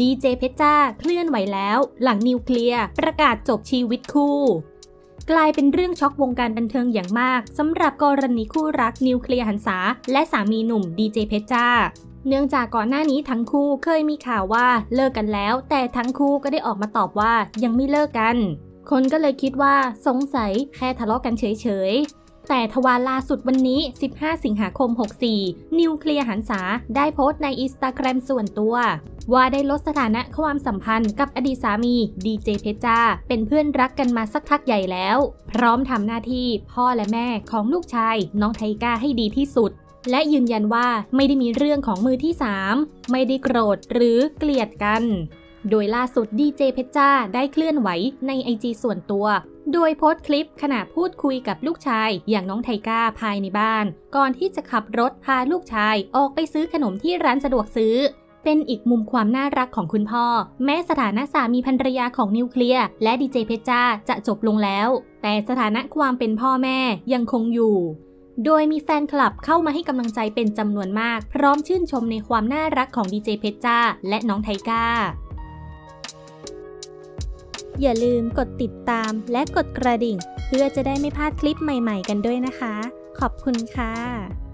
ดีเจเพชรจ้าเคลื่อนไหวแล้ว หลังนิวเคลียร์ประกาศจบชีวิตคู่ กลายเป็นเรื่องช็อกวงการบันเทิงอย่างมากสำหรับกรณีคู่รักนิวเคลียร์หันษาและสามีหนุ่มดีเจเพชรจ้าเนื่องจากก่อนหน้านี้ทั้งคู่เคยมีข่าวว่าเลิกกันแล้ว แต่ทั้งคู่ก็ได้ออกมาตอบว่ายังไม่เลิกกัน คนก็เลยคิดว่าสงสัยแค่ทะเลาะกันเฉยๆ แต่ทวาล่าสุดวันนี้ 15 สิงหาคม 64 นิวเคลียร์หันษาได้โพสต์ในอินสตาแกรมส่วนตัว ว่าได้ลดสถานะความสัมพันธ์กับอดีตสามีดีเจเพชรจ้าเป็นเพื่อนรักกันมาสักพักใหญ่แล้ว พร้อมทำหน้าที่พ่อและแม่ของลูกชาย น้องไทก้าให้ดีที่สุดและยืนยันว่าไม่ได้มีเรื่องของมือที่ 3 ไม่ได้โกรธหรือเกลียดกัน โดยล่าสุดดีเจเพชรจ้าได้เคลื่อนไหวในไอจีส่วนตัว โดยโพสต์คลิปขณะพูดคุยกับลูกชายอย่างน้องไทก้าภายในบ้าน ก่อนที่จะขับรถพาลูกชายออกไปซื้อขนมที่ร้านสะดวกซื้อ เป็นอีกมุมความน่ารักของคุณพ่อ แม้สถานะสามีภรรยาของนิวเคลียร์และดีเจเพชรจ้าจะจบลงแล้ว แต่สถานะความเป็นพ่อแม่ยังคงอยู่ โดยมีแฟนคลับเข้ามาให้กำลังใจเป็นจำนวนมาก พร้อมชื่นชมในความน่ารักของดีเจเพชรจ้าและน้องไทก้าอย่าลืมกดติดตามและกดกระดิ่ง เพื่อจะได้ไม่พลาดคลิปใหม่ๆกันด้วยนะคะ ขอบคุณค่ะ